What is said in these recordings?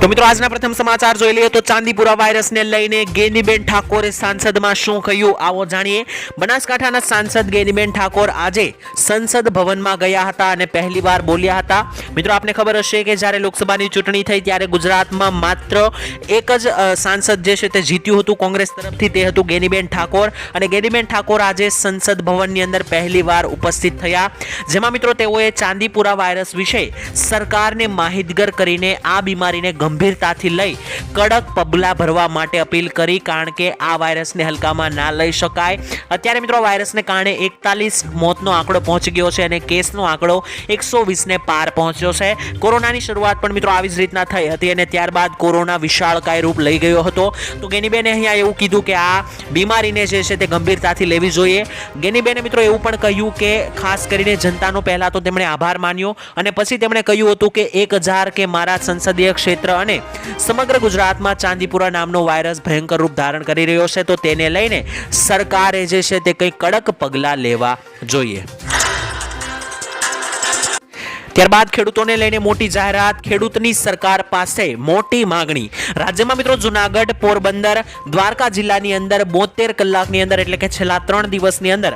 તો મિત્રો, આજના પ્રથમ સમાચાર જોઈ લઈએ તો ચાંદીપુરા વાયરસને લઈને ગેનીબેન ઠાકોરે સાંસદમાં શું કહ્યું આવો જાણીએ. બનાસકાંઠાના સાંસદ ગેનીબેન ઠાકોર આજે સંસદ ભવનમાં ગયા હતા અને પહેલીવાર બોલ્યા હતા. મિત્રો, આપને ખબર હશે કે જ્યારે લોકસભાની ચૂંટણી થઈ ત્યારે ગુજરાતમાં માત્ર એક જ સાંસદ જે છે તે જીત્યું હતું કોંગ્રેસ તરફથી, તે હતું ગેનીબેન ઠાકોર. અને ગેનીબેન ઠાકોર આજે સંસદ ભવનની અંદર પહેલીવાર ઉપસ્થિત થયા. જેમાં મિત્રો, તેઓએ ચાંદીપુરા વાયરસ વિશે સરકારને માહિતગર કરીને આ બીમારીને ગંભીરતાથી લઈ કડક પગલાં ભરવા માટે અપીલ કરી કારણ કે આ વાયરસને હલકામાં ના લઈ શકાય. અત્યારે મિત્રો વાયરસને કારણે એકતાલીસ મોતનો આંકડો પહોંચી ગયો છે અને કેસનો આંકડો એકસો વીસને પાર પહોંચ્યો છે. કોરોનાની શરૂઆત પણ મિત્રો આવી જ રીતના થઈ હતી અને ત્યારબાદ કોરોના વિશાળકાય રૂપ લઈ ગયો હતો. તો ગેનીબેને અહીંયા એવું કીધું કે આ બીમારીને જે છે તે ગંભીરતાથી લેવી જોઈએ. ગેનીબેને મિત્રો એવું પણ કહ્યું કે ખાસ કરીને જનતાનો પહેલાં તો તેમણે આભાર માન્યો અને પછી તેમણે કહ્યું હતું કે એક હજાર કે મારા સંસદીય ક્ષેત્ર અને સમગ્ર ગુજરાતમાં ચાંદીપુરા નામનો વાયરસ ભયંકર રૂપ ધારણ કરી રહ્યો છે, તો તેને લઈને સરકારે જે છે તે કંઈ કડક પગલાં લેવા જોઈએ. ત્યારબાદ ખેડૂતોને લઈને મોટી જાહેરાત. ખેડૂતની સરકાર પાસે મોટી માગણી. રાજ્યમાં મિત્રો જુનાગઢ, પોરબંદર, દ્વારકા જિલ્લાની અંદર બોતેર કલાકની અંદર એટલે કે છેલ્લા ત્રણ દિવસની અંદર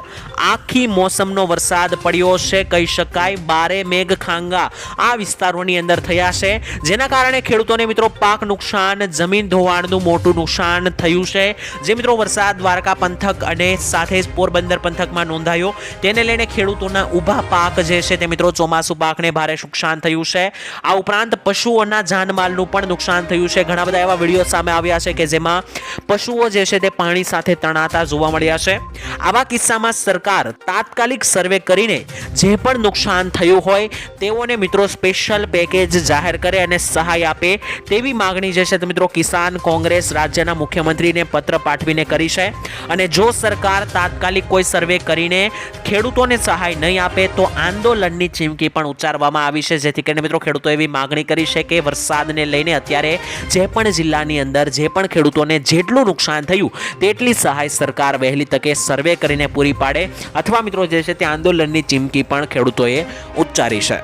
આખી મોસમનો વરસાદ પડ્યો છે. કહી શકાય બારે મેઘ ખાંગા આ વિસ્તારોની અંદર થયા છે. જેના કારણે ખેડૂતોને મિત્રો પાક નુકસાન, જમીન ધોવાણનું મોટું નુકસાન થયું છે. જે મિત્રો વરસાદ દ્વારકા પંથક અને સાથે જ પોરબંદર પંથકમાં નોંધાયો. તેને લઈને ખેડૂતોના ઊભા પાક જે છે તે મિત્રો ચોમાસુ પાકને ભારે નુકસાન થયું છે. આ ઉપરાંત પશુઓના જાનમાલનું પણ નુકસાન થયું છે. ઘણા બધા એવા વીડિયો સામે આવ્યા છે કે જેમાં પશુઓ જે છે તે પાણી સાથે તણાતા જોવા મળ્યા છે. આવા કિસ્સામાં સરકાર તાત્કાલિક સર્વે કરીને જે પણ નુકસાન થયું હોય તેઓને મિત્રો સ્પેશિયલ પેકેજ જાહેર કરે અને સહાય આપે તેવી માગણી જે છે તે મિત્રો કિસાન કોંગ્રેસ રાજ્યના મુખ્યમંત્રીને પત્ર પાઠવીને કરી છે. અને જો સરકાર તાત્કાલિક કોઈ સર્વે કરીને ખેડૂતોને સહાય નહીં આપે તો આંદોલનની ચીમકી પણ ઉચ્ચારવામાં આવી છે. જેથી કરીને મિત્રો ખેડૂતો એવી માગણી કરી છે કે વરસાદને લઈને અત્યારે જે પણ જિલ્લાની અંદર જે પણ ખેડૂતોને જેટલું નુકસાન થયું, તેટલી સહાય સરકાર વહેલી તકે સર્વે કરીને પૂરી પાડે. અથવા મિત્રો જે છે તે આંદોલનની ચીમકી પણ ખેડૂતોએ ઉચ્ચારી છે.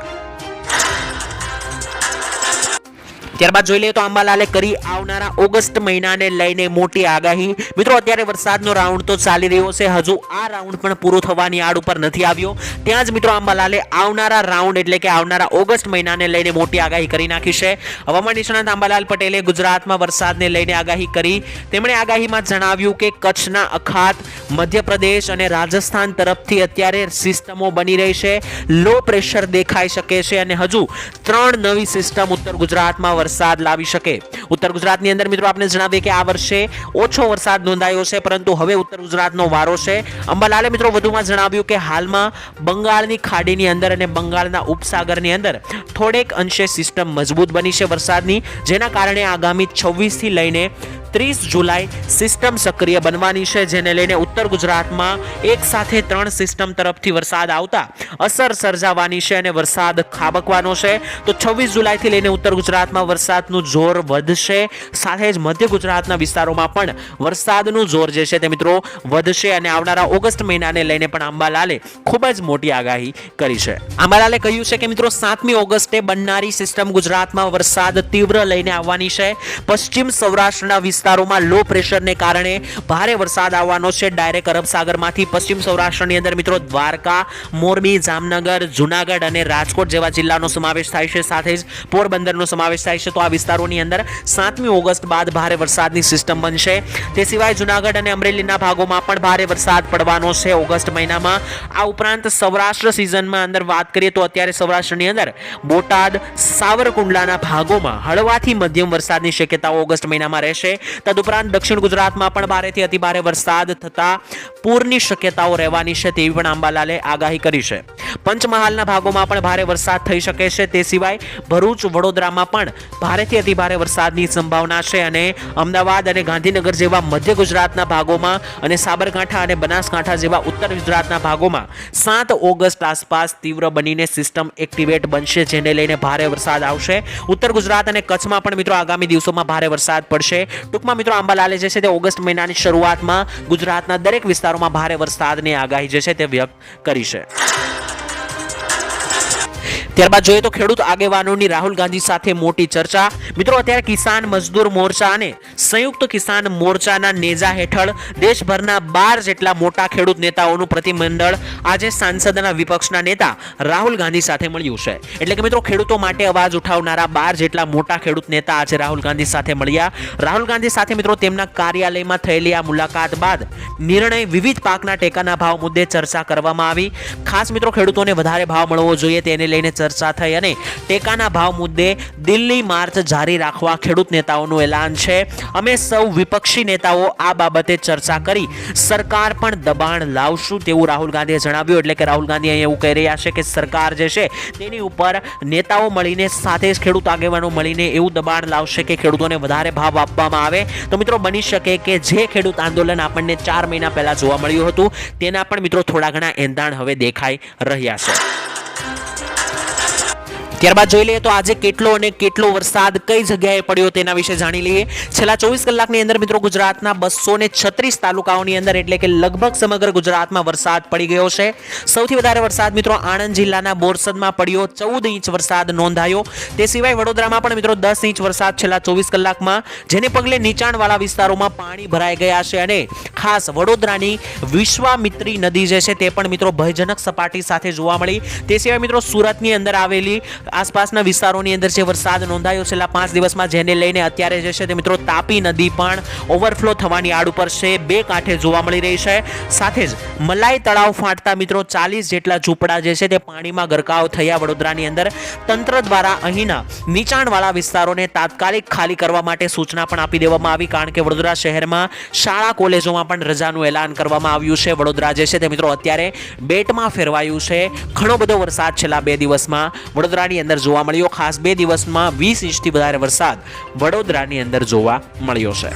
ત્યારબાદ જોઈ લઈએ તો અંબાલાલે કરી આવનારા ઓગસ્ટ મહિનાને લઈને મોટી આગાહી. મિત્રો, અત્યારે વરસાદનો રાઉન્ડ તો ચાલી રહ્યો છે. હજુ આ રાઉન્ડ પણ પૂરો થવાની આડ ઉપર નથી આવ્યો. ત્યાં જ મિત્રો, અંબાલાલે આવનારા રાઉન્ડ એટલે કે આવનારા ઓગસ્ટ મહિનાને લઈને મોટી આગાહી કરી નાખી છે. હવામાન નિષ્ણાત અંબાલાલ પટેલે ગુજરાતમાં વરસાદને લઈને આગાહી કરી. તેમણે આગાહીમાં જણાવ્યું કે કચ્છના અખાત, મધ્યપ્રદેશ અને રાજસ્થાન તરફથી અત્યારે સિસ્ટમો બની રહી છે. લો પ્રેશર દેખાઈ શકે છે અને હજુ ત્રણ નવી સિસ્ટમ ઉત્તર ગુજરાતમાં વરસાદ લાવી શકે. ઉત્તર ગુજરાતની અંદર મિત્રો આપણે જણાવીએ કે આ વર્ષે ઓછો વરસાદ નોંધાયો છે, પરંતુ હવે ઉત્તર ગુજરાતનો વારો છે. અંબાલાલે મિત્રો વધુમાં જણાવ્યું કે હાલમાં બંગાળની ખાડીની અંદર અને બંગાળના ઉપસાગરની અંદર થોડેક અંશે સિસ્ટમ મજબૂત બની છે વરસાદની, જેના કારણે આગામી છવ્વીસથી લઈને ત્રીસ જુલાઈ સિસ્ટમ સક્રિય બનવાની છે, જેને લઈને ઉત્તર ગુજરાતમાં એક સાથે ત્રણ સિસ્ટમ તરફથી વરસાદ આવતા અસર સર્જાવાની છે અને વરસાદ ખાબકવાનો છે. તો છવ્વીસ જુલાઈથી લઈને ઉત્તર ગુજરાતમાં વરસાદનું જોર વધશે. સાથે જ મધ્ય ગુજરાતના વિસ્તારોમાં પણ વરસાદનું જોર જે છે તે મિત્રો વધશે અને આવનારા ઓગસ્ટ મહિનાને લઈને પણ અંબાલાલે ખૂબ જ મોટી આગાહી કરી છે. અંબાલાલે કહ્યું છે કે મિત્રો સાતમી ઓગસ્ટે બનનારી સિસ્ટમ ગુજરાતમાં વરસાદ તીવ્ર લઈને આવવાની છે. પશ્ચિમ સૌરાષ્ટ્રના વિસ્તારોમાં લો પ્રેશરને કારણે ભારે વરસાદ આવવાનો છે. ડાયરેક્ટ અરબ સાગરમાંથી પશ્ચિમ સૌરાષ્ટ્રની અંદર મિત્રો દ્વારકા, મોરબી, જામનગર, જુનાગઢ અને રાજકોટ જેવા જિલ્લાનો સમાવેશ થાય છે. સાથે જ પોરબંદરનો સમાવેશ થાય છે. તો આ વિસ્તારોની અંદર સાતમી ઓગસ્ટ બાદ ભારે વરસાદની સિસ્ટમ બનશે. તે સિવાય જુનાગઢ અને અમરેલીના ભાગોમાં પણ ભારે વરસાદ પડવાનો છે ઓગસ્ટ મહિનામાં. આ ઉપરાંત સૌરાષ્ટ્ર સિઝનમાં અંદર વાત કરીએ તો અત્યારે સૌરાષ્ટ્રની અંદર બોટાદ, સાવરકુંડલાના ભાગોમાં હળવાથી મધ્યમ વરસાદની શક્યતાઓ ઓગસ્ટ મહિનામાં રહેશે. તદુપરાંત દક્ષિણ ગુજરાતમાં પણ ભારેથી અતિભારે વરસાદ થતા પૂરની શક્યતાઓ રહેવાની છે તેવી પણ આંબાલાલે આગાહી કરી છે. પંચમહાલના ભાગોમાં પણ ભારે વરસાદ થઈ શકે છે તે સિવાય ભરૂચ, વડોદરામાં પણ ભારેથી અતિભારે વરસાદની સંભાવના છે અને અમદાવાદ અને ગાંધીનગર જેવા મધ્ય ગુજરાતના ભાગોમાં અને સાબરકાંઠા અને બનાસકાંઠા જેવા ઉત્તર ગુજરાતના ભાગોમાં સાત ઓગસ્ટ આસપાસ તીવ્ર બનીને સિસ્ટમ એક્ટિવેટ બનશે, જેને લઈને ભારે વરસાદ આવશે. ઉત્તર ગુજરાત અને કચ્છમાં પણ મિત્રો આગામી દિવસોમાં ભારે વરસાદ પડશે. ટૂંકમાં મિત્રો આંબાલાલે જે છે તે ઓગસ્ટ મહિનાની શરૂઆતમાં ગુજરાતના દરેક વિસ્તારોમાં ભારે વરસાદની આગાહી જે છે તે વ્યક્ત કરી છે. ત્યારબાદ જોઈએ તો ખેડૂત આગેવાનોની રાહુલ ગાંધી સાથે મોટી ચર્ચા. મિત્રો, અત્યારે કિસાન મજદૂર મોરચા અને સંયુક્ત કિસાન મોરચાના નેજા હેઠળ દેશભરના બાર જેટલા મોટા ખેડૂત નેતાઓનું પ્રતિમંડળ આજે સાંસદના વિપક્ષના નેતા રાહુલ ગાંધી સાથે મળ્યું છે. એટલે કે મિત્રો, ખેડૂતો માટે અવાજ ઉઠાવનારા બાર જેટલા મોટા ખેડૂત નેતા આજે રાહુલ ગાંધી સાથે મળ્યા. રાહુલ ગાંધી સાથે, મિત્રો, તેમના કાર્યાલયમાં થયેલી આ મુલાકાત બાદ નિર્ણય વિવિધ પાકના ટેકાના ભાવ મુદ્દે ચર્ચા કરવામાં આવી. ખાસ મિત્રો, ખેડૂતોને વધારે ભાવ મળવો જોઈએ, તેને લઈને ચર્ચા થઈ અને ટેકાના ભાવ મુદ્દે દિલ્હી માર્ચ જારી રાખવા ખેડૂત નેતાઓનું એલાન છે. અમે સૌ વિપક્ષી નેતાઓ આ બાબતે ચર્ચા કરી. સરકાર પણ દબાણ લાવશું તેવું રાહુલ ગાંધીએ જણાવ્યું. એટલે કે રાહુલ ગાંધી અહીં એવું કહી રહ્યા છે કે સરકાર જે છે તેની ઉપર નેતાઓ મળીને સાથે જ ખેડૂત આગેવાનો મળીને એવું દબાણ લાવશે કે ખેડૂતોને વધારે ભાવ આપવામાં આવે. તો મિત્રો બની શકે કે જે ખેડૂત આંદોલન આપણને ચાર મહિના પહેલાં જોવા મળ્યું હતું, તેના પણ મિત્રો થોડા ઘણા એંધાણ હવે દેખાઈ રહ્યા છે. ત્યારબાદ જોઈ લઈએ તો આજે કેટલો અને કેટલો વરસાદ કઈ જગ્યાએ પડ્યો તેના વિશે જાણી લઈએ. છેલ્લા ચોવીસ કલાકની અંદર મિત્રો ગુજરાતના બસો ને છત્રીસ તાલુકાઓની અંદર એટલે કે લગભગ સમગ્ર ગુજરાતમાં વરસાદ પડી ગયો છે. સૌથી વધારે વરસાદ મિત્રો આણંદ જિલ્લાના બોરસદમાં પડ્યો. ચૌદ ઇંચ વરસાદ નોંધાયો. તે સિવાય વડોદરામાં પણ મિત્રો દસ ઇંચ વરસાદ છેલ્લા ચોવીસ કલાકમાં, જેને પગલે નીચાણવાળા વિસ્તારોમાં પાણી ભરાઈ ગયા છે અને ખાસ વડોદરાની વિશ્વામિત્રી નદી જે છે તે પણ મિત્રો ભયજનક સપાટી સાથે જોવા મળી. તે સિવાય મિત્રો સુરતની અંદર આવેલી આસપાસના વિસ્તારોની અંદર જે વરસાદ નોંધાયો છેલ્લા પાંચ દિવસમાં જેને લઈને અત્યારે જે છે તે મિત્રો તાપી નદી પણ ઓવરફ્લો થવાની આડ ઉપર છે. બે કાંઠે જોવા મળી રહી છે. સાથે જ મલાઈ તળાવ ફાટતા મિત્રો ચાલીસ જેટલા ઝૂંપડા જે છે તે પાણીમાં ગરકાવ થયા વડોદરાની અંદર. તંત્ર દ્વારા અહીંના નીચાણવાળા વિસ્તારોને તાત્કાલિક ખાલી કરવા માટે સૂચના પણ આપી દેવામાં આવી, કારણ કે વડોદરા શહેરમાં શાળા કોલેજોમાં પણ રજાનું એલાન કરવામાં આવ્યું છે. વડોદરા જે છે તે મિત્રો અત્યારે બેટમાં ફેરવાયું છે. ઘણો બધો વરસાદ છેલ્લા બે દિવસમાં વડોદરાની અંદર જોવા મળ્યો. ખાસ બે દિવસમાં વીસ ઇંચથી વધારે વરસાદ વડોદરાની અંદર જોવા મળ્યો છે.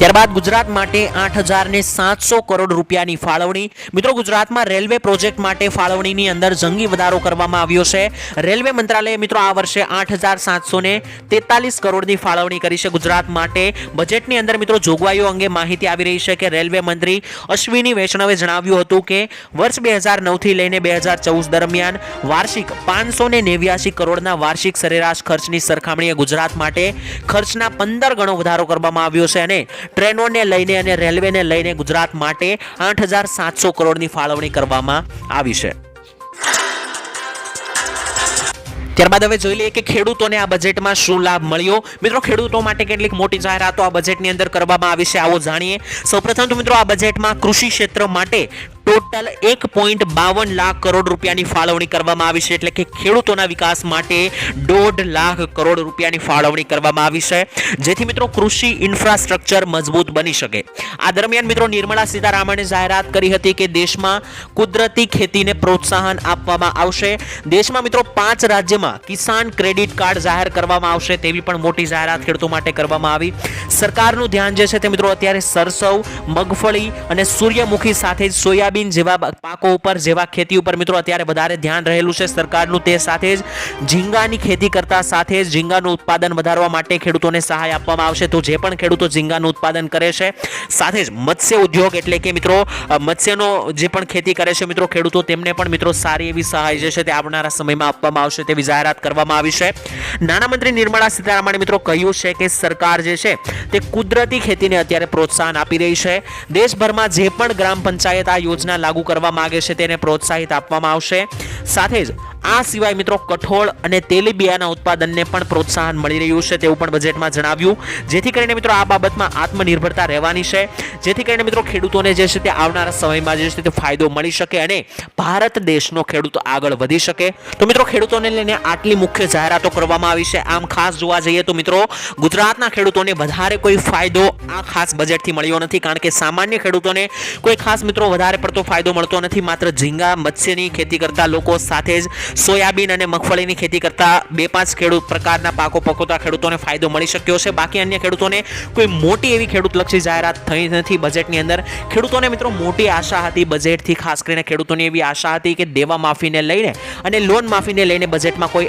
ત્યારબાદ ગુજરાત માટે આઠ હજાર ને સાતસો કરોડ રૂપિયાની ફાળવણી. મિત્રો, ગુજરાતમાં રેલવે પ્રોજેક્ટ માટે ફાળવણીની અંદર જંગી વધારો કરવામાં આવ્યો છે. રેલવે મંત્રાલયે મિત્રો આ વર્ષે આઠ હજાર સાતસોને તેતાલીસ કરોડની ફાળવણી કરી છે. ગુજરાત માટે બજેટની અંદર મિત્રો જોગવાઈઓ અંગે માહિતી આવી રહી છે કે રેલવે મંત્રી અશ્વિની વૈષ્ણવે જણાવ્યું હતું કે વર્ષ બે હજાર નવથી લઈને બે હજાર ચૌદ દરમિયાન વાર્ષિક પાંચસો ને કરોડના વાર્ષિક સરેરાશ ખર્ચની સરખામણીએ ગુજરાત માટે ખર્ચના પંદર ગણો વધારો કરવામાં આવ્યો છે અને ટ્રેનોને લઈને અને રેલવેને લઈને ગુજરાત માટે આઠ કરોડની ફાળવણી કરવામાં આવી છે. ત્યારબાદ હવે જોઈ લઈએ કે ખેડૂતોને આ બજેટમાં શું લાભ મળ્યો? મિત્રો, ખેડૂતો માટે કેટલીક મોટી જાહેરાતો આ બજેટની અંદર કરવામાં આવી છે, આવો જાણીએ. સૌપ્રથમ તો મિત્રો, આ બજેટમાં કૃષિ ક્ષેત્ર માટે ટોટલ એક પોઈન્ટ બાવન લાખ કરોડ રૂપિયાની ફાળવણી કરવામાં આવી છે, એટલે કે ખેડૂતોના વિકાસ માટે દોઢ લાખ કરોડ રૂપિયાની ફાળવણી કરવામાં આવી છે. જેથી મિત્રો, કૃષિ ઇન્ફ્રાસ્ટ્રક્ચર મજબૂત બની શકે. આ દરમિયાન મિત્રો, નિર્મલા સીતારામણે જાહેરાત કરી હતી કે દેશમાં કુદરતી ખેતીને પ્રોત્સાહન આપવામાં આવશે. દેશમાં મિત્રો, પાંચ રાજ્યમાં કિસાન ક્રેડિટ કાર્ડ જાહેર કરવામાં આવશે તેવી પણ મોટી જાહેરાત ખેડૂતો માટે કરવામાં આવી. સરકારનું ધ્યાન જે છે તે મિત્રો અત્યારે સરસવ, મગફળી અને સૂર્યમુખી સાથે સોયાબીન જેવા પાકો ઉપર જેવા ખેતી ઉપર મિત્રો અત્યારે વધારે ધ્યાન રહેલું છે. સરકારનું તે સાથે જ ઝીંગાની ખેતી કરતા સાથે જ ઝીંગાનું ઉત્પાદન વધારવા માટે ખેડૂતોને સહાય આપવામાં આવશે. તો જે પણ ખેડૂતો ઝીંગાનું ઉત્પાદન કરે છે, સાથે જ મત્સ્ય ઉદ્યોગ એટલે કે મિત્રો મત્સ્યનો જે પણ ખેતી કરે છે મિત્રો ખેડૂતો, તેમને પણ મિત્રો સારી એવી સહાય જે છે તે આવનારા સમયમાં આપવામાં આવશે તેવી જાહેરાત કરવામાં આવી છે. નાણામંત્રી નિર્મલા સીતારામણે મિત્રો કહ્યું છે કે સરકાર જે છે તે કુદરતી ખેતીને અત્યારે પ્રોત્સાહન આપી રહી છે. દેશભરમાં જે પણ ગ્રામ પંચાયત આ યોજના લાગુ કરવા માંગે છે તેને પ્રોત્સાહિત આપવામાં આવશે. સાથે જ આ સિવાય મિત્રો કઠોળ અને તેલીબિયાના ઉત્પાદનને પણ પ્રોત્સાહન મળી રહ્યું છે તેવું પણ બજેટમાં જણાવ્યું. જેથી કરીને મિત્રો આ બાબતમાં આત્મનિર્ભરતા રહેવાની છે. જેથી કરીને મિત્રો ખેડૂતોને જે છે તે આવનારા સમયમાં જે છે તે ફાયદો મળી શકે અને ભારત દેશનો ખેડૂત આગળ વધી શકે. તો મિત્રો ખેડૂતોને લઈને આટલી મુખ્ય જાહેરાતો કરવામાં આવી છે. આમ ખાસ જોવા જઈએ તો મિત્રો ગુજરાતના ખેડૂતોને વધારે કોઈ ફાયદો આ ખાસ બજેટથી મળ્યો નથી. કારણ કે સામાન્ય ખેડૂતોને કોઈ ખાસ મિત્રો વધારે પડતો ફાયદો મળતો નથી. માત્ર ઝીંગા, મત્સ્યની ખેતી કરતા લોકો સાથે જ સોયાબીન અને મગફળીની ખેતી કરતા બે પાંચ ખેડૂત પ્રકારના પાકો પકવતા ખેડૂતોને ફાયદો મળી શક્યો છે. બાકી અન્ય ખેડૂતોને કોઈ મોટી એવી ખેડૂતલક્ષી જાહેરાત થઈ નથી બજેટની અંદર. ખેડૂતોને મિત્રો મોટી આશા હતી બજેટથી, ખાસ કરીને ખેડૂતોની એવી આશા હતી કે દેવા માફીને લઈને અને લોન માફીને લઈને બજેટમાં કોઈ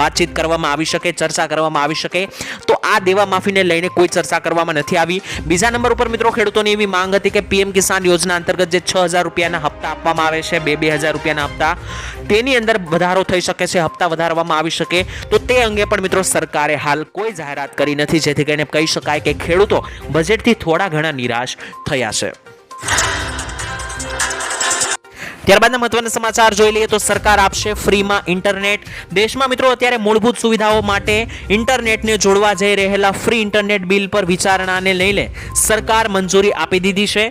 વાતચીત કરવામાં આવી શકે, ચર્ચા કરવામાં આવી શકે, તો આ દેવા માફીને લઈને કોઈ ચર્ચા કરવામાં નથી આવી. બીજા નંબર ઉપર મિત્રો ખેડૂતોની એવી માંગ હતી કે પીએમ કિસાન યોજના અંતર્ગત જે છ હજાર રૂપિયાના હપ્તા આપવામાં આવે છે, બે બે હજાર રૂપિયાના હપ્તા, તેની અંદર વધારો થઈ શકે છે, હપ્તા વધારવામાં આવી શકે. તો તે અંગે પણ મિત્રો સરકારે હાલ કોઈ જાહેરાત કરી નથી, જેથી કરીને કહી શકાય કે ખેડૂતો બજેટથી થોડા ઘણા નિરાશ થયા છે. ત્યારબાદના મહત્વના સમાચાર જોઈ લઈએ તો સરકાર આપશે ફ્રીમાં ઇન્ટરનેટ. દેશમાં મિત્રો અત્યારે મૂળભૂત સુવિધાઓ માટે ઇન્ટરનેટને જોડવા જઈ રહેલા ફ્રી ઇન્ટરનેટ બિલ પર વિચારણાને લઈને સરકાર મંજૂરી આપી દીધી છે.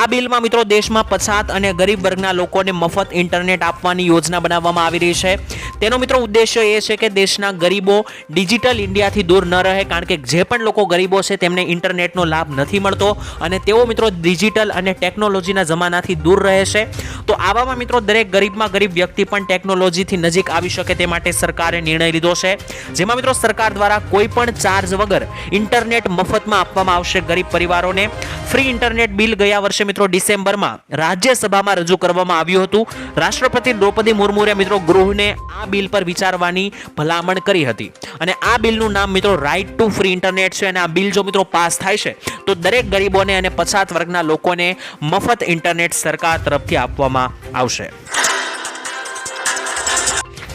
આ બિલમાં મિત્રો દેશમાં પછાત અને ગરીબ વર્ગના લોકોને મફત ઇન્ટરનેટ આપવાની યોજના બનાવવામાં આવી રહી છે. તેનો મિત્રો ઉદ્દેશ્ય એ છે કે દેશના ગરીબો ડિજિટલ ઇન્ડિયાથી દૂર ન રહે, કારણ કે જે પણ લોકો ગરીબો છે તેમને ઇન્ટરનેટનો લાભ નથી મળતો અને તેઓ મિત્રો ડિજિટલ અને ટેકનોલોજીના જમાનાથી દૂર રહે છે. તો આવામાં મિત્રો, દરેક ગરીબમાં ગરીબ વ્યક્તિ પણ ટેકનોલોજીથી નજીક આવી શકે તે માટે સરકારે નિર્ણય લીધો છે. જેમાં મિત્રો, સરકાર દ્વારા કોઈ પણ ચાર્જ વગર ઇન્ટરનેટ મફતમાં આપવામાં આવશે ગરીબ પરિવારોને. ફ્રી ઇન્ટરનેટ બિલ ગયા વર્ષે મિત્રો, ડિસેમ્બરમાં રાજ્યસભામાં રજૂ કરવામાં આવ્યું હતું. રાષ્ટ્રપતિ દ્રૌપદી મુર્મુએ મિત્રો ગૃહને આ બિલ પર વિચારવાની ભલામણ કરી હતી. અને આ બિલનું નામ મિત્રો રાઇટ ટુ ફ્રી ઇન્ટરનેટ છે અને આ બિલ જો મિત્રો પાસ થાય છે, તો દરેક ગરીબોને અને પછાત વર્ગના લોકોને મફત ઇન્ટરનેટ સરકાર તરફથી આપવામાં આવશે.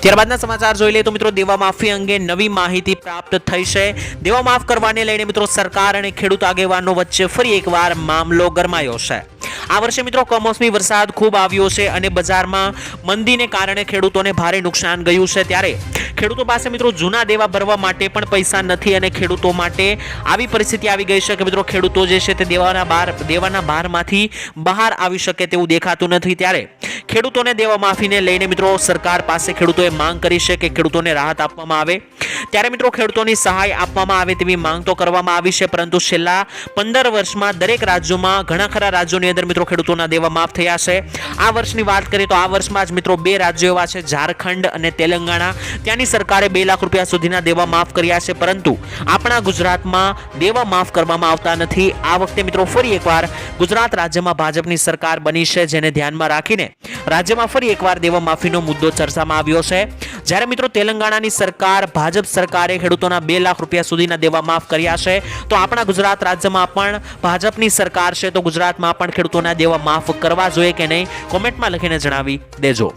ત્યારબાદના સમાચાર જોઈ લઈએ તો મિત્રો દેવા માફી અંગે નવી માહિતી પ્રાપ્ત થઈ છે. દેવા માફ કરવાને લઈને મિત્રો સરકાર અને ખેડૂત આગેવાનો વચ્ચે ફરી એકવાર મામલો ગરમાયો છે. આ વર્ષે મિત્રો કમોસમી વરસાદ ખૂબ આવ્યો છે અને બજારમાં મંદીને કારણે ખેડૂતોને ભારે નુકસાન ગયું છે. ત્યારે ખેડૂતો પાસે મિત્રો જૂના દેવા ભરવા માટે પણ પૈસા નથી અને ખેડૂતો માટે આવી પરિસ્થિતિ આવી ગઈ છે કે મિત્રો ખેડૂતો જે છે તે દેવાના બાર, દેવાના ભારમાંથી બહાર આવી શકે તેવું દેખાતું નથી. ત્યારે ખેડૂતોને દેવા માફીને લઈને મિત્રો સરકાર પાસે ખેડૂતોએ માંગ કરી છે કે ખેડૂતોને રાહત આપવામાં આવે. ત્યારે મિત્રો ખેડૂતોની સહાય આપવામાં આવે તેવી માંગ તો કરવામાં આવી છે, પરંતુ છેલ્લા પંદર વર્ષમાં દરેક રાજ્યોમાં ઘણા ખરા રાજ્યોની અંદર મિત્રો ખેડૂતોના દેવા માફ થયા છે. આ વર્ષની વાત કરીએ તો આ વર્ષમાં જ મિત્રો બે રાજ્યો એવા છે, ઝારખંડ અને તેલંગાણા. ત્યાંની સરકારે બે લાખ રૂપિયા સુધીના દેવા માફ કર્યા છે, પરંતુ આપણા ગુજરાતમાં દેવા માફ કરવામાં આવતા નથી. આ વખતે મિત્રો ફરી એકવાર ગુજરાત રાજ્યમાં ભાજપની સરકાર બની છે, જેને ધ્યાનમાં રાખીને રાજ્યમાં ફરી એકવાર દેવા માફીનો મુદ્દો ચર્ચામાં આવ્યો છે. જ્યારે મિત્રો તેલંગાણાની સરકાર, ભાજપ સરકારે ખેડૂતોના બે લાખ રૂપિયા સુધીના દેવા માફ કર્યા છે, તો આપણા ગુજરાત રાજ્યમાં પણ ભાજપની સરકાર છે, તો ગુજરાતમાં પણ ખેડૂતોના દેવા માફ કરવા જોઈએ કે નહીં? કોમેન્ટમાં લખીને જણાવી દેજો.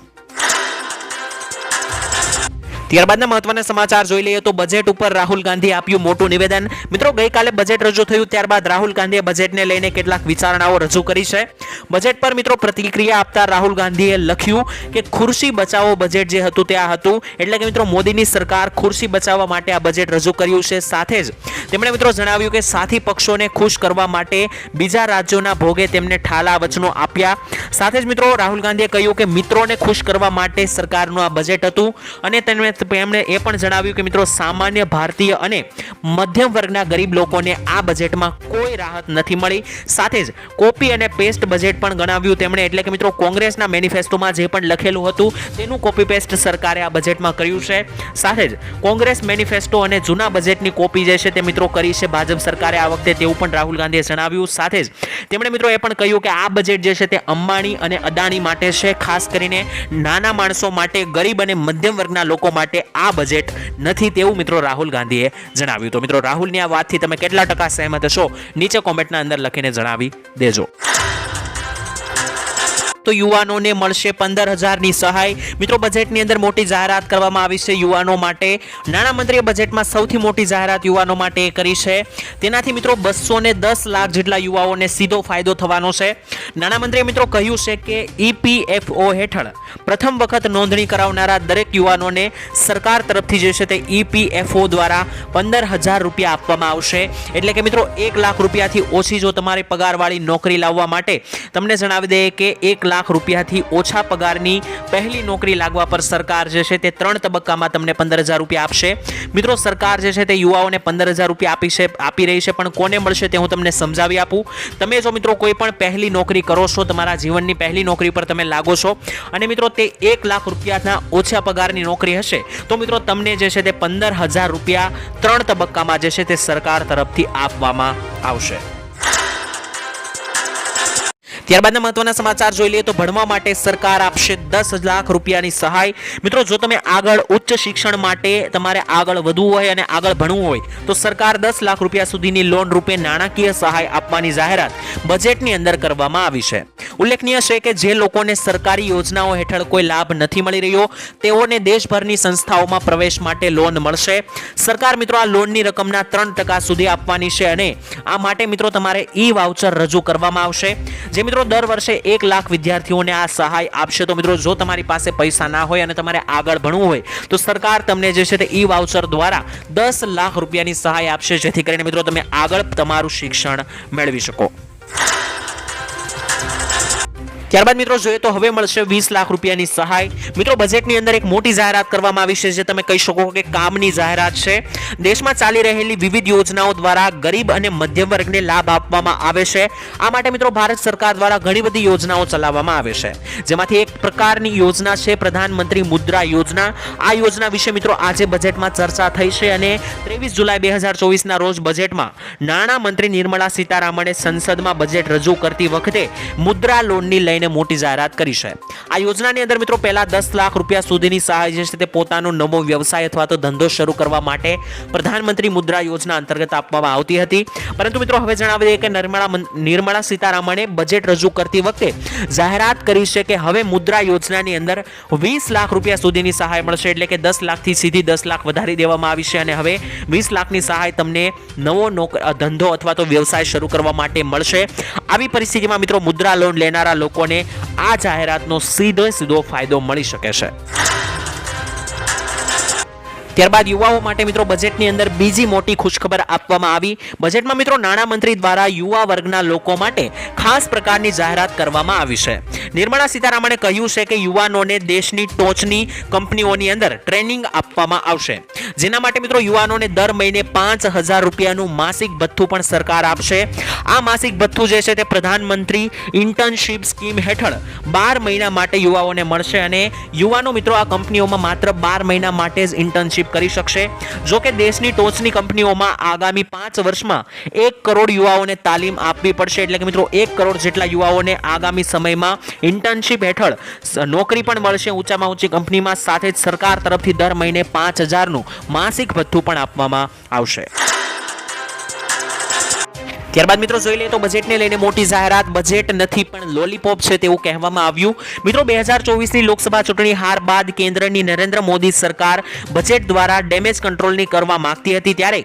ત્યારબાદના મહત્વના સમાચાર જોઈ લઈએ તો બજેટ ઉપર રાહુલ ગાંધીએ આપ્યું મોટું નિવેદન. મિત્રો, ગઈકાલે બજેટ રજૂ થયું, ત્યારબાદ રાહુલ ગાંધીએ બજેટને લઈને કેટલાક વિચારણાઓ રજૂ કરી છે. બજેટ પર મિત્રો પ્રતિક્રિયા આપતા રાહુલ ગાંધીએ લખ્યું કે ખુરશી બચાવો બજેટ જે હતું તે આ હતું. એટલે કે મિત્રો, મોદીની સરકાર ખુરશી બચાવવા માટે આ બજેટ રજૂ કર્યું છે સાથે જ. તેમણે મિત્રો જણાવ્યું કે સાથી પક્ષોને ખુશ કરવા માટે બીજા રાજ્યોના ભોગે તેમને ઠાલા વચનો આપ્યા. સાથે જ મિત્રો, રાહુલ ગાંધીએ કહ્યું કે મિત્રોને ખુશ કરવા માટે સરકારનું આ બજેટ હતું અને તેમણે તેમણે એ પણ જણાવ્યું કે મિત્રો, સામાન્ય ભારતીય અને મધ્યમ વર્ગના ગરીબ લોકોને આ બજેટમાં કોઈ રાહત નથી મળી. સાથે જ કોપી અને પેસ્ટ બજેટ પણ ગણાવ્યું તેમણે, એટલે કે મિત્રો, કોંગ્રેસના મેનિફેસ્ટોમાં જે પણ લખેલું હતું, તેનું કોપી પેસ્ટ સરકારે આ બજેટમાં કર્યું છે. સાથે જ કોંગ્રેસ મેનિફેસ્ટો અને જૂના બજેટની કોપી જે છે તે મિત્રો કરી છે ભાજપ સરકારે આ વખતે, તેવું પણ રાહુલ ગાંધીએ જણાવ્યું. સાથે જ તેમણે મિત્રો એ પણ કહ્યું કે આ બજેટ જે છે તે અંબાણી અને અદાણી માટે છે, ખાસ કરીને નાના માણસો માટે, ગરીબ અને મધ્યમ વર્ગના લોકો માટે આ બજેટ નથી તેવું મિત્રો રાહુલ ગાંધીએ જણાવ્યું. તો મિત્રો રાહુલની આ વાતથી તમે કેટલા ટકા સહેમત છો? નીચે કોમેન્ટના અંદર લખીને જણાવી દેજો. તો યુવાનોને મળશે પંદર હજારની સહાય. મિત્રો, બજેટની અંદર મોટી જાહેરાત કરવામાં આવી છે યુવાનો માટે. નાણામંત્રીએ બજેટમાં સૌથી મોટી જાહેરાત યુવાનો માટે કરી છે. તેનાથી મિત્રો બસો દસ લાખ જેટલા યુવાઓને સીધો ફાયદો થવાનો છે. નાણામંત્રીએ મિત્રો કહ્યું છે કે ઈપીએફઓ હેઠળ પ્રથમ વખત નોંધણી કરાવનારા દરેક યુવાનોને સરકાર તરફથી જે છે તે ઈપીએફઓ દ્વારા પંદર હજાર રૂપિયા આપવામાં આવશે. એટલે કે મિત્રો, એક લાખ રૂપિયાથી ઓછી જો તમારી પગારવાળી નોકરી લાવવા માટે, તમને જણાવી દઈએ કે એક લાખ રૂપિયાથી ઓછા પગારની પહેલી નોકરી લાગવા પર સરકાર જે છે તે ત્રણ તબક્કામાં તમને પંદર હજાર રૂપિયા આપશે. મિત્રો, સરકાર જે છે તે યુવાઓને પંદર હજાર રૂપિયા આપી છે, આપી રહી છે, પણ કોને મળશે તે હું તમને સમજાવી આપું. તમે જો મિત્રો કોઈ પણ પહેલી નોકરી કરો છો, તમારા જીવનની પહેલી નોકરી પર તમે લાગો છો, અને મિત્રો તે એક લાખ રૂપિયાના ઓછા પગારની નોકરી હશે, તો મિત્રો તમને જે છે તે પંદર હજાર રૂપિયા ત્રણ તબક્કામાં જે છે તે સરકાર તરફથી આપવામાં આવશે. ત્યારબાદના મહત્વના સમાચાર જોઈ લઈએ તો ભણવા માટે સરકાર આપશે દસ લાખ રૂપિયાની સહાય. મિત્રો, જો તમે આગળ ઉચ્ચ શિક્ષણ માટે તમારે આગળ વધવું હોય અને આગળ ભણવું હોય, તો સરકાર દસ લાખ રૂપિયા સુધીની લોન રૂપે નાણાકીય સહાય આપવાની જાહેરાત બજેટની અંદર કરવામાં આવી છે. ઉલ્લેખનીય છે કે જે લોકોને સરકારી યોજનાઓ હેઠળ કોઈ લાભ નથી મળી રહ્યો, તેઓને દેશભરની સંસ્થાઓમાં પ્રવેશ માટે લોન મળશે. સરકાર મિત્રો, આ લોનની રકમના ત્રણ ટકા સુધી આપવાની છે અને આ માટે મિત્રો તમારે ઈ વાઉચર રજૂ કરવામાં આવશે. જે મિત્રો દર વર્ષે એક લાખ વિદ્યાર્થીઓને આ સહાય આપશે. તો મિત્રો, જો તમારી પાસે પૈસા ના હોય અને તમારે આગળ ભણવું હોય, તો સરકાર તમને જે છે તે ઈ વાઉચર દ્વારા દસ લાખ રૂપિયાની સહાય આપશે, જેથી કરીને મિત્રો, તમે આગળ તમારું શિક્ષણ મેળવી શકો. ત્યારબાદ મિત્રો જોઈએ તો હવે મળશે વીસ લાખ રૂપિયાની સહાય. મિત્રો બજેટની અંદર એક મોટી જાહેરાત કરવામાં આવી છે જે તમે કહી શકો કે કામની જાહેરાત છે. દેશમાં ચાલી રહેલી વિવિધ યોજનાઓ દ્વારા ગરીબ અને મધ્યમ વર્ગને લાભ આપવામાં આવે છે. આ માટે મિત્રો ભારત સરકાર દ્વારા ઘણી બધી યોજનાઓ ચલાવવામાં આવે છે. જેમાંથી એક પ્રકારની યોજના છે પ્રધાનમંત્રી મુદ્રા યોજના. આ યોજના વિશે મિત્રો આજે બજેટમાં ચર્ચા થઈ છે અને ત્રેવીસ જુલાઈ બે હજાર ચોવીસના રોજ બજેટમાં નાણાં મંત્રી નિર્મલા સીતારામણે સંસદમાં બજેટ રજૂ કરતી વખતે મુદ્રા લોનની લઈને મોટી જાહેરાત કરી છે. આ યોજનાની અંદર મિત્રો પહેલા દસ લાખ રૂપિયા સુધીની સહાય જે છે તે પોતાનો નવો વ્યવસાય અથવા તો ધંધો શરૂ કરવા માટે પ્રધાનમંત્રી મુદ્રા યોજના અંતર્ગત આપવામાં આવતી હતી. પરંતુ મિત્રો હવે જણાવી દઈએ કે નિર્મળા નિર્મળા સીતારામણે બજેટ રજૂ કરતી વખતે જાહેરાત કરી છે કે હવે મુદ્રા યોજનાની અંદર વીસ લાખ રૂપિયા સુધીની સહાય મળશે એટલે કે દસ લાખથી સીધી દસ લાખ વધારી દેવામાં આવી છે અને હવે વીસ લાખની સહાય તમને નવો ધંધો અથવા તો વ્યવસાય શરૂ કરવા માટે મળશે. આવી પરિસ્થિતિમાં મિત્રો મુદ્રા લોન લેનારા લોકોને આ જાહેરાતનો સીધો સીધો ફાયદો મળી શકે છે. ત્યારબાદ યુવાઓ માટે મિત્રો બજેટની અંદર બીજી મોટી ખુશખબર આપવામાં આવી. બજેટમાં મિત્રો નાણામંત્રી દ્વારા યુવા વર્ગના લોકો માટે ખાસ પ્રકારની જાહેરાત કરવામાં આવી છે. નિર્મળા સીતારામણે કહ્યું છે કે યુવાનોને દેશની ટોચની કંપનીઓની અંદર ટ્રેનિંગ આપવામાં આવશે. જેના માટે મિત્રો યુવાનોને દર મહિને પાંચ હજાર રૂપિયાનું માસિક ભથ્થું પણ સરકાર આપશે. આ માસિક ભથ્થું જે છે તે પ્રધાનમંત્રી ઇન્ટર્નશીપ સ્કીમ હેઠળ બાર મહિના માટે યુવાઓને મળશે અને યુવાનો મિત્રો આ કંપનીઓમાં માત્ર બાર મહિના માટે જ ઇન્ટર્નશીપ કરી શકશે. જો કે દેશની ટોચની કંપનીઓમાં આગામી પાંચ વર્ષમાં એક કરોડ યુવાઓને તાલીમ આપવી પડશે. એટલે કે મિત્રો એક કરોડ જેટલા યુવાઓને આગામી સમયમાં ઇન્ટર્નશીપ હેઠળ નોકરી પણ મળશે ઊંચામાં ઊંચી કંપનીમાં સાથે જ સરકાર તરફથી દર મહિને પાંચ હજારનું માસિક ભથ્થું પણ આપવામાં આવશે. ત્યારબાદ મિત્રો જોઈ લઈએ તો બજેટને લઈને મોટી જાહેરાત. બજેટ નથી, પણ લોલીપોપ છે તેવું કહેવામાં આવ્યું. મિત્રો, બે હજાર ચોવીસની લોકસભા ચૂંટણી હાર બાદ કેન્દ્રની નરેન્દ્ર મોદી સરકાર બજેટ દ્વારા ડેમેજ કંટ્રોલની કરવા માંગતી હતી ત્યારે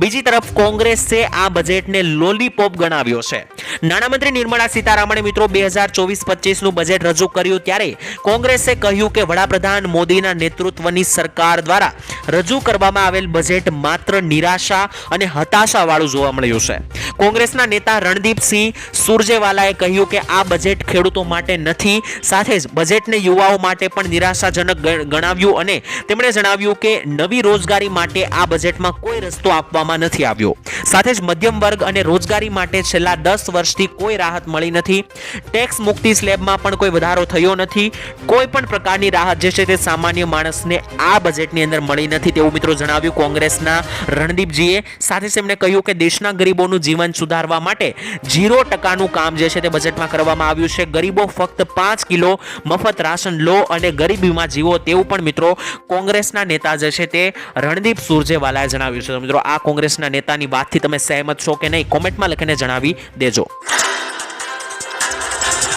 બીજી તરફ કોંગ્રેસે આ બજેટને લોલીપોપ ગણાવ્યો છે. નાણામંત્રી નિર્મળા સીતારામણે મિત્રો બે હજાર ચોવીસ પચીસનું બજેટ રજૂ કર્યું ત્યારે કોંગ્રેસે કહ્યું કે વડાપ્રધાન મોદીના નેતૃત્વની સરકાર દ્વારા રજૂ કરવામાં આવેલ બજેટ માત્ર નિરાશા અને હતાશાવાળું જોવા મળ્યું છે. કોંગ્રેસના નેતા રણદીપસિંહ સુરજેવાલાએ કહ્યું કે આ બજેટ ખેડૂતો માટે નથી, સાથે જ બજેટને યુવાઓ માટે પણ નિરાશાજનક ગણાવ્યું અને તેમણે જણાવ્યું કે નવી રોજગારી માટે આ બજેટમાં કોઈ રસ્તો આપવામાં નથી આવ્યો. સાથે જ મધ્યમ વર્ગ અને રોજગારી માટે છેલ્લા દસ વર્ષથી કોઈ રાહત મળી નથી. ટેક્સ મુક્તિ સ્લેબમાં પણ કોઈ વધારો થયો નથી. કોઈ પણ પ્રકારની રાહત જે છે તે સામાન્ય માણસને આ બજેટની અંદર મળી નથી તેવું મિત્રો જણાવ્યું કોંગ્રેસના રણદીપજીએ. સાથે જ તેમણે કહ્યું કે દેશના ગરીબોનું જીવન સુધારવા માટે ઝીરો ટકાનું કામ જે છે તે બજેટમાં કરવામાં આવ્યું છે. ગરીબો ફક્ત પાંચ કિલો મફત રાશન લો અને ગરીબીમાં જીવો તેવું પણ મિત્રો કોંગ્રેસના નેતા જે છે તે રણદીપ સુરજેવાલાએ જણાવ્યું છે. મિત્રો, આ કોંગ્રેસના નેતાની વાતથી તમે સહેમત છો કે નહીં? કોમેન્ટમાં લખીને જણાવી દેજો.